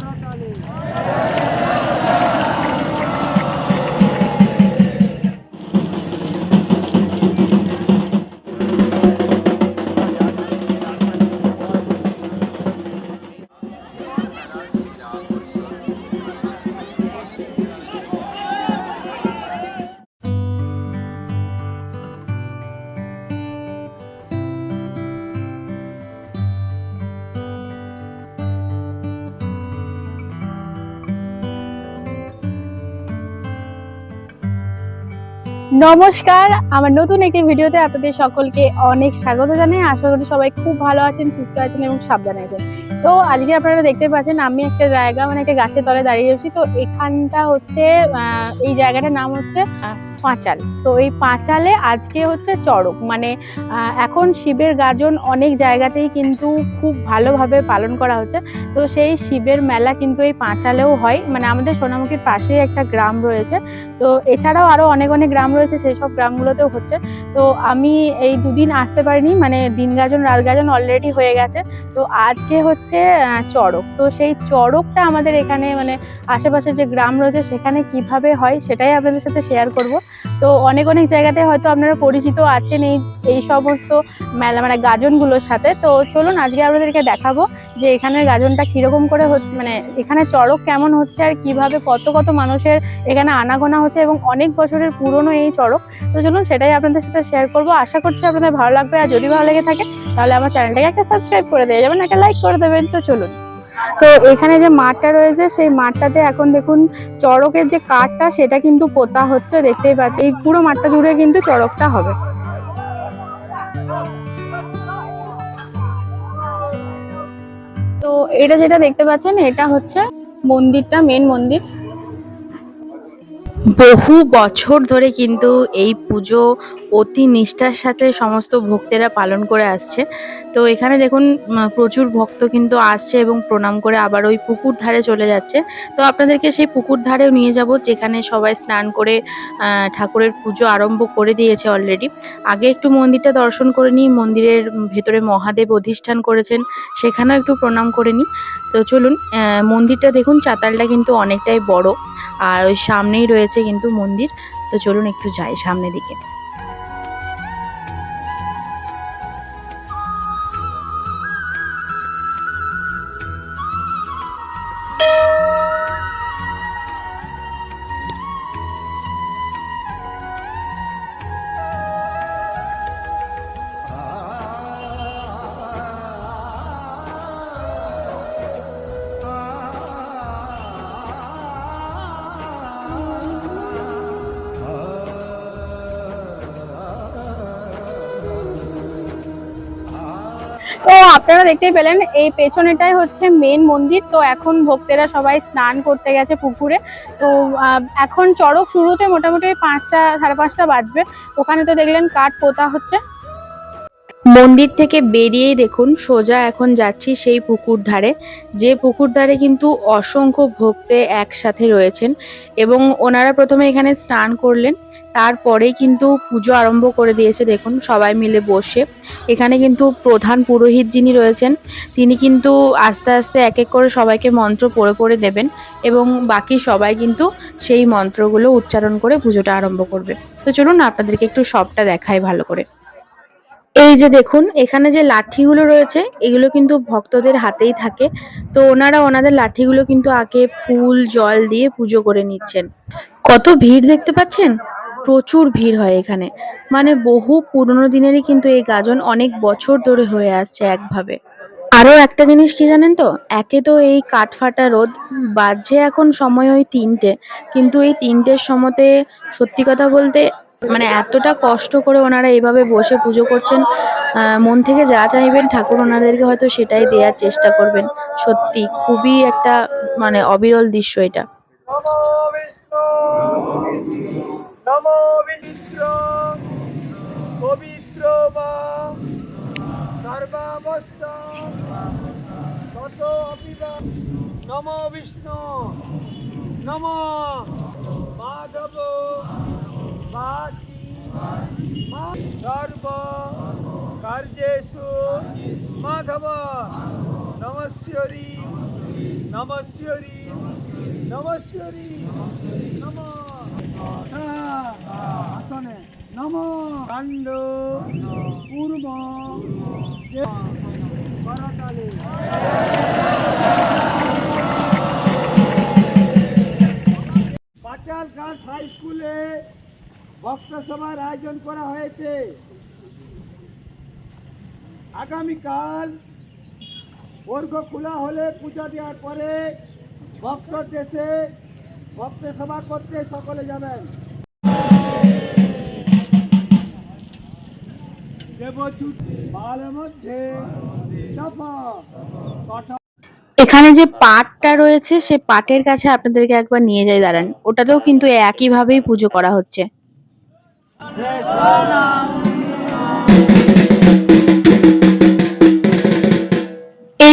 పోరాటాలు নমস্কার, আমার নতুন একটি ভিডিওতে আপনাদের সকলকে অনেক স্বাগত জানাই। আশা করি সবাই খুব ভালো আছেন, সুস্থ আছেন এবং সাবধানে আছেন। তো আজকে আপনারা দেখতে পাচ্ছেন, আমি একটা জায়গা মানে একটা গাছের তলে দাঁড়িয়ে রয়েছি। তো এখানটা হচ্ছে এই জায়গাটার নাম হচ্ছে পাঁচাল। তো এই পাঁচালে আজকে হচ্ছে চড়ক। মানে এখন শিবের গাজন অনেক জায়গাতেই কিন্তু খুব ভালোভাবে পালন করা হচ্ছে। তো সেই শিবের মেলা কিন্তু এই পাঁচালেও হয়। মানে আমাদের সোনামুখীর পাশেই একটা গ্রাম রয়েছে। তো এছাড়াও আরও অনেক অনেক গ্রাম রয়েছে। সেই সব গ্রামগুলোতেও হচ্ছে। তো আমি এই দুদিন আসতে পারিনি মানে দিন গাজন, রাত গাজন অলরেডি হয়ে গেছে। তো আজকে হচ্ছে চড়ক। তো সেই চড়কটা আমাদের এখানে মানে আশেপাশে যে গ্রাম রয়েছে, সেখানে কীভাবে হয় সেটাই আপনাদের সাথে শেয়ার করব। তো অনেক অনেক জায়গাতে হয়তো আপনারা পরিচিত আছেন এই এই সমস্ত মেলা মানে গাজনগুলোর সাথে। তো চলুন আজকে আপনাদেরকে দেখাবো যে এখানের গাজনটা কীরকম করে মানে এখানে চড়ক কেমন হচ্ছে আর কীভাবে কত কত মানুষের এখানে আনাগোনা হচ্ছে এবং অনেক বছরের পুরনো এই চড়ক। তো চলুন সেটাই আপনাদের সাথে শেয়ার করব। আশা করছি আপনাদের ভালো লাগবে। আর যদি ভালো লেগে থাকে, তাহলে আমার চ্যানেলটাকে একটা সাবস্ক্রাইব করে দিয়ে যাবেন, একটা লাইক করে দেবেন। তো চলুন। তো এখানে যে মাঠটা রয়েছে, সেই মাঠটাতে এখন দেখুন চড়কের যে কাঠটা, সেটা কিন্তু পোতা হচ্ছে, দেখতেই পাচ্ছি এই পুরো মাঠটা জুড়ে কিন্তু চড়কটা হবে। তো এটা যেটা দেখতে পাচ্ছেন, এটা হচ্ছে মন্দিরটা মেন মন্দির। বহু বছর ধরে কিন্তু এই পুজো অতি নিষ্ঠার সাথে সমস্ত ভক্তেরা পালন করে আসছে। তো এখানে দেখুন প্রচুর ভক্ত কিন্তু আসছে এবং প্রণাম করে আবার ওই পুকুর ধারে চলে যাচ্ছে। তো আপনাদেরকে সেই পুকুর ধারেও নিয়ে যাব, যেখানে সবাই স্নান করে ঠাকুরের পুজো আরম্ভ করে দিয়েছে অলরেডি আগে একটু মন্দিরটা দর্শন করে নিই, মন্দিরের ভেতরে মহাদেব অধিষ্ঠান করেছেন, সেখানেও একটু প্রণাম করে নিই। তো চলুন মন্দিরটা দেখুন, চাতালটা কিন্তু অনেকটাই বড়, আর ওই সামনেই রয়েছে কিন্তু মন্দির। তো চলুন একটু যাই সামনের দিকে। আপনারা দেখতেই পেলেন, এই পেছনেটাই হচ্ছে মেন মন্দির। তো এখন ভক্তেরা সবাই স্নান করতে গেছে পুকুরে। তো এখন চড়ক শুরুতে মোটামুটি পাঁচটা, সাড়ে পাঁচটা বাজবে। ওখানে তো দেখলেন কাঠ পোতা হচ্ছে। মন্দির থেকে বেরিয়েই দেখুন, সোজা এখন যাচ্ছি সেই পুকুর ধারে। যে পুকুর ধারে কিন্তু অসংখ্য ভক্তে একসাথে রয়েছেন এবং ওনারা প্রথমে এখানে স্নান করলেন। তারপরেই কিন্তু পুজো আরম্ভ করে দিয়েছে, দেখুন, সবাই মিলে বসে। এখানে কিন্তু প্রধান পুরোহিত যিনি রয়েছেন, তিনি কিন্তু আস্তে আস্তে এক এক করে সবাইকে মন্ত্র পড়ে পড়ে দেবেন এবং বাকি সবাই কিন্তু সেই মন্ত্রগুলো উচ্চারণ করে পুজোটা আরম্ভ করবে। তো চলুন, আপনাদেরকে একটু সবটা দেখায় ভালো করে। এই যে দেখুন, এখানে যে লাঠিগুলো রয়েছে, এগুলো কিন্তু ভক্তদের হাতেই থাকে। তো ওনারা ওনাদের লাঠিগুলো কিন্তু আগে ফুল, জল দিয়ে পুজো করে নিচ্ছেন। কত ভিড় দেখতে পাচ্ছেন? প্রচুর ভিড় হয় এখানে। মানে বহু পুরনো দিনেরই কিন্তু এই গাজন অনেক বছর ধরে হয়ে আসছে একভাবে। আরও একটা জিনিস কি জানেন তো? একে তো এই কাঠফাটা রোদ, বাজছে এখন সময় ওই তিনটে। কিন্তু এই তিনটের সময়তে সত্যি কথা বলতে মানে এতটা কষ্ট করে ওনারা এইভাবে বসে পুজো করছেন মন থেকে যা চাইবেন ঠাকুর ওনাদেরকে হয়তো সেটাই দেওয়ার চেষ্টা করবেন। সত্যি খুবই একটা মানে অবিরল দৃশ্য এটা। নমো বিচিত্র পবিত্র বা সর্বাবস্থা। তত অপিবা নমো বিষ্ণু, নমো মাধব সর্ব কার্যেষু মাধব। নমস্যরি নমস্বরী নমস্বরী নম আসনে নম কাণ্ড পূর্ব করতালে। গার্লস হাই স্কুলে ভক্ত সভার আয়োজন করা হয়েছে। আগামীকাল বর্গ খোলা হলে পূজা দেওয়ার পরে ভক্ত দেশে ভক্ত সভা করতে সকলে যাবেন। এখানে যে পাটটা রয়েছে সে পাটের কাছে আপনাদেরকে একবার নিয়ে যাই দাঁড়ান। ওটাতেও কিন্তু একইভাবেই পুজো করা হচ্ছে।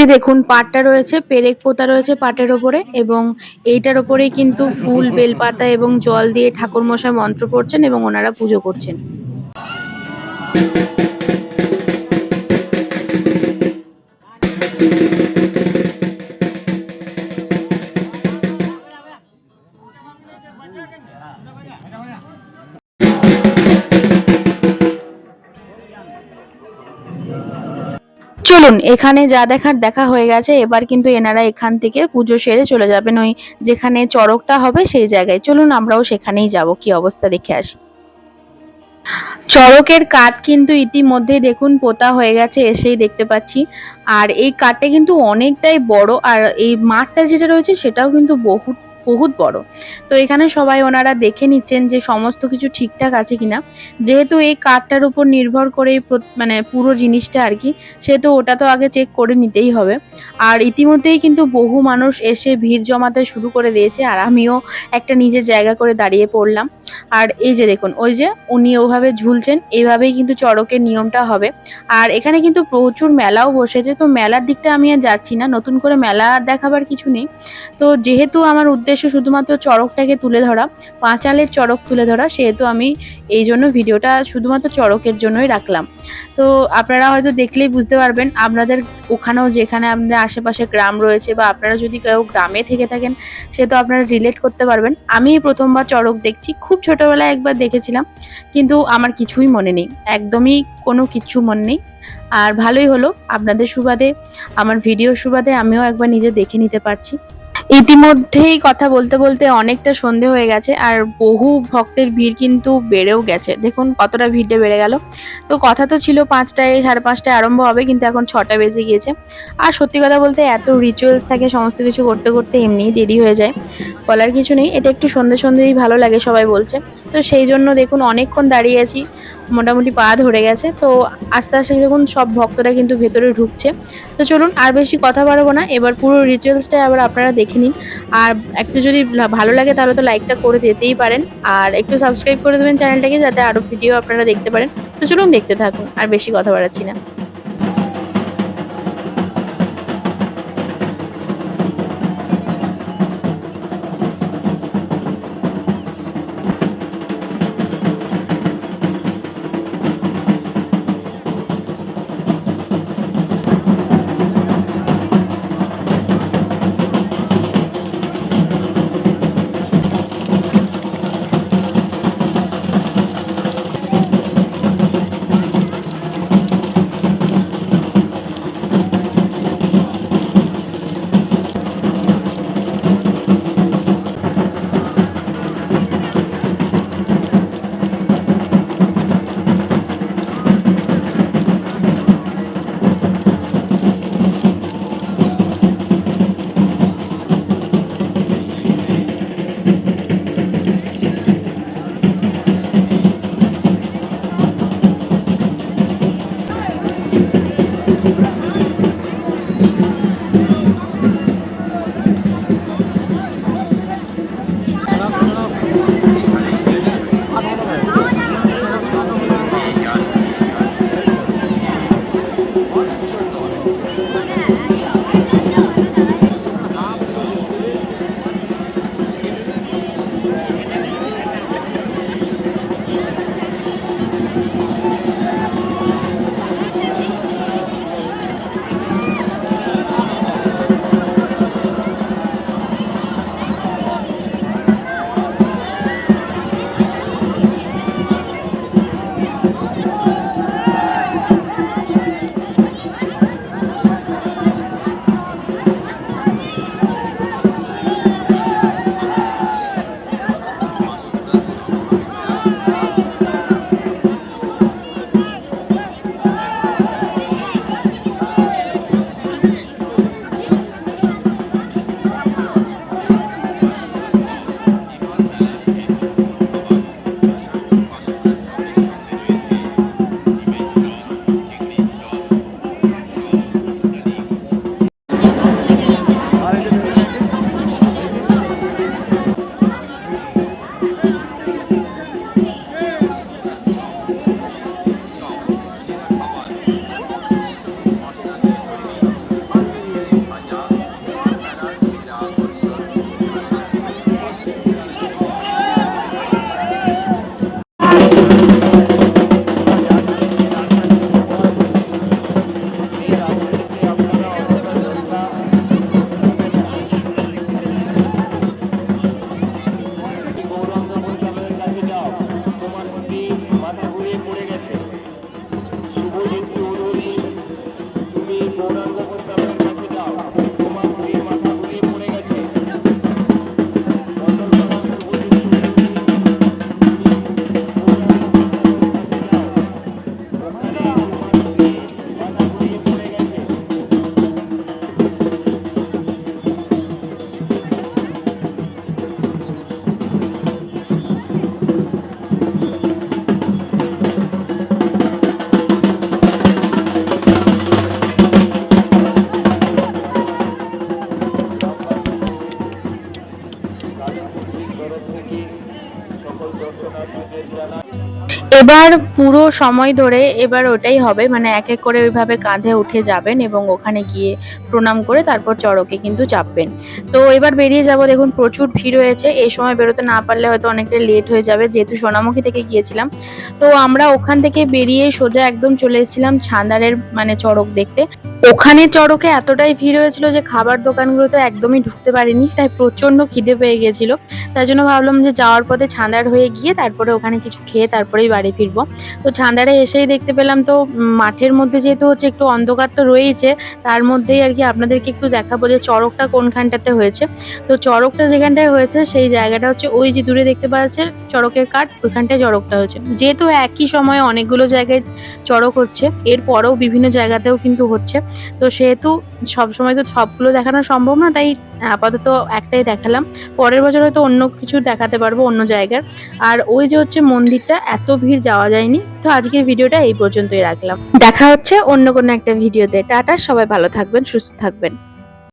যে দেখুন পাটটা রয়েছে, পেরেক পোতা রয়েছে পাটের ওপরে এবং এইটার ওপরে কিন্তু ফুল, বেলপাতা এবং জল দিয়ে ঠাকুর মশাই মন্ত্র পড়ছেন এবং ওনারা পুজো করছেন। চলুন এখানে যা দেখার দেখা হয়ে গেছে, এবার কিন্তু এনারা এখান থেকে পুজো সেরে চলে যাবেন ওই যেখানে চড়কটা হবে সেই জায়গায়। চলুন আমরাও সেখানেই যাব, কি অবস্থা দেখে আসি। চড়কের কাঠ কিন্তু ইতিমধ্যেই দেখুন, পোতা হয়ে গেছে, এসেই দেখতে পাচ্ছি। আর এই কাঠটা কিন্তু অনেকটাই বড়, আর এই মাঠটা যেটা রয়েছে সেটাও কিন্তু বহুত বহুত বড়। তো এখানে সবাই ওনারা দেখে নিচ্ছেন যে সমস্ত কিছু ঠিকঠাক আছে কিনা। যেহেতু এই কাঠটার উপর নির্ভর করে মানে পুরো জিনিসটা আর কি, সেহেতু ওটা তো আগে চেক করে নিতেই হবে। আর ইতিমধ্যেই কিন্তু বহু মানুষ এসে ভিড় জমাতে শুরু করে দিয়েছে, আর আমিও একটা নিজের জায়গা করে দাঁড়িয়ে পড়লাম। আর এই যে দেখুন, ওই যে উনি ওভাবে ঝুলছেন এইভাবেই কিন্তু চড়কের নিয়মটা হবে। আর এখানে কিন্তু প্রচুর মেলাও বসেছে, তো মেলার দিকটা আমি আর যাচ্ছি না, নতুন করে মেলা দেখাবার কিছু নেই। তো যেহেতু আমার উদ্দেশ্য শুধুমাত্র চড়কটাকে তুলে ধরা, পাঁচালের চড়ক তুলে ধরা, সেহেতু আমি এই জন্য ভিডিওটা শুধুমাত্র চড়কের জন্যই রাখলাম। তো আপনারা হয়তো দেখলেই বুঝতে পারবেন আপনাদের ওখানেও যেখানে আপনাদের আশেপাশে গ্রাম রয়েছে বা আপনারা যদি কেউ গ্রামে থেকে থাকেন সে তো আপনারা রিলেট করতে পারবেন। আমি প্রথমবার চড়ক দেখছি, খুব ছোটোবেলায় একবার দেখেছিলাম, কিন্তু আমার কিছুই মনে নেই, একদমই কোনো কিচ্ছু মনে নেই। আর ভালোই হলো, আপনাদের সুবাদে, আমার ভিডিও সুবাদে আমিও একবার নিজে দেখে নিতে পারছি। ইতিমধ্যেই কথা বলতে বলতে অনেকটা সন্ধে হয়ে গেছে, আর বহু ভক্তের ভিড় কিন্তু বেড়েও গেছে। দেখুন কতটা ভিড়ে বেড়ে গেল। তো কথা তো ছিল পাঁচটায়, সাড়ে পাঁচটায় আরম্ভ হবে, কিন্তু এখন ছটা বেজে গিয়েছে। আর সত্যি কথা বলতে এত রিচুয়ালস থাকে, সমস্ত কিছু করতে করতে এমনিই দেরি হয়ে যায়। বলার কিছু নেই, এটা একটু সন্ধে সন্ধেই ভালো লাগে, সবাই বলছে। তো সেই জন্য দেখুন অনেকক্ষণ দাঁড়িয়ে আছি। মোটামুটি পা ধরে গেছে। তো আস্তে আস্তে দেখুন সব ভক্তরা কিন্তু ভেতরে ঢুকছে। তো চলুন আর বেশি কথা বাড়াবো না। এবার পুরো রিচুয়ালসটা আবার আপনারা দেখে নিন। আর একটু যদি ভালো লাগে তাহলে তো লাইকটা করে দিতেই পারেন। আর একটু সাবস্ক্রাইব করে দেবেন চ্যানেলটাকে যাতে আরও ভিডিও আপনারা দেখতে পারেন। তো চলুন দেখতে থাকুন। আর বেশি কথা বাড়াচ্ছি না। এবার পুরো সময় ধরে এবার ওটাই হবে মানে এক এক করে ওইভাবে কাঁধে উঠে যাবেন এবং ওখানে গিয়ে প্রণাম করে তারপর চড়কে কিন্তু চাপবেন। তো এবার বেরিয়ে যাব, দেখুন প্রচুর ভিড় হয়েছে, এই সময় বেরোতে না পারলে হয়তো অনেকটা লেট হয়ে যাবে, যেহেতু সোনামুখী থেকে গিয়েছিলাম। তো আমরা ওখান থেকে বেরিয়ে সোজা একদম চলে এসেছিলাম ছান্দারের মানে চড়ক দেখতে। ওখানে চড়কে এতটাই ভিড় হয়েছিল যে খাবার দোকানগুলো তো একদমই ঢুকতে পারিনি, তাই প্রচণ্ড খিদে পেয়ে গেছিল। তাই জন্য ভাবলাম যে যাওয়ার পথে ছাঁদার হয়ে গিয়ে তারপরে ওখানে কিছু খেয়ে তারপরেই বাড়ি ফিরবো। তো ছান্দারে এসেই দেখতে পেলাম তো মাঠের মধ্যে যেহেতু হচ্ছে একটু অন্ধকার তো রয়েইছে, তার মধ্যেই আর কি আপনাদেরকে একটু দেখাবো যে চড়কটা কোনখানটাতে হয়েছে। তো চড়কটা যেখানটায় হয়েছে সেই জায়গাটা হচ্ছে ওই যে দূরে দেখতে পাওয়া যাচ্ছে চড়কের কাঠ, ওইখানটায় চড়কটা হয়েছে। যেহেতু একই সময়ে অনেকগুলো জায়গায় চড়ক হচ্ছে, এরপরেও বিভিন্ন জায়গাতেও কিন্তু হচ্ছে। তো সেহেতু সবসময় তো সবগুলো দেখানো সম্ভব না, তাই আপাতত একটাই দেখালাম। পরের বছর হয়তো অন্য কিছু দেখাতে পারব অন্য জায়গার। আর ওই যে হচ্ছে মন্দিরটা, এত ভিড় যাওয়া যায়নি। তো আজকের ভিডিওটা এই পর্যন্তই রাখলাম। দেখা হচ্ছে অন্য কোনো একটা ভিডিওতে। টাটা, সবাই ভালো থাকবেন, সুস্থ থাকবেন।